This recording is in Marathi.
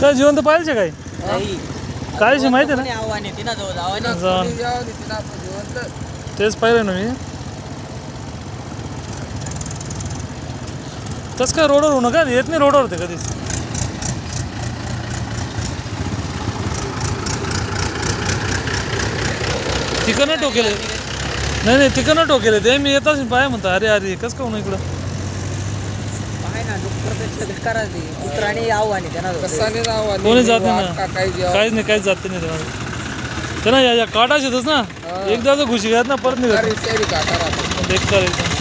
काय जिवंत पाहिजे काय? नाही. कायची माहिती आहे कोणी आव्हान येते ना जवळ आव्हान. तेच पाहिलं ना मी. तसं काय रोडवर होणं का येत नाही रोडवर ते कधीच. तिकडनं टोकेले. नाही नाही. तिकडनं टोकेले ते. मी येत असेल पाय म्हणतो अरे अरे कसं का होणं इकडं? आव्हान. कसाने कोणी जात नाही ना. काहीच नाही काहीच जात नाही त्यांना या या काटा येतच ना. एकदा जर घुशी घ्यात ना परत नाही. काटा राहतो एकदम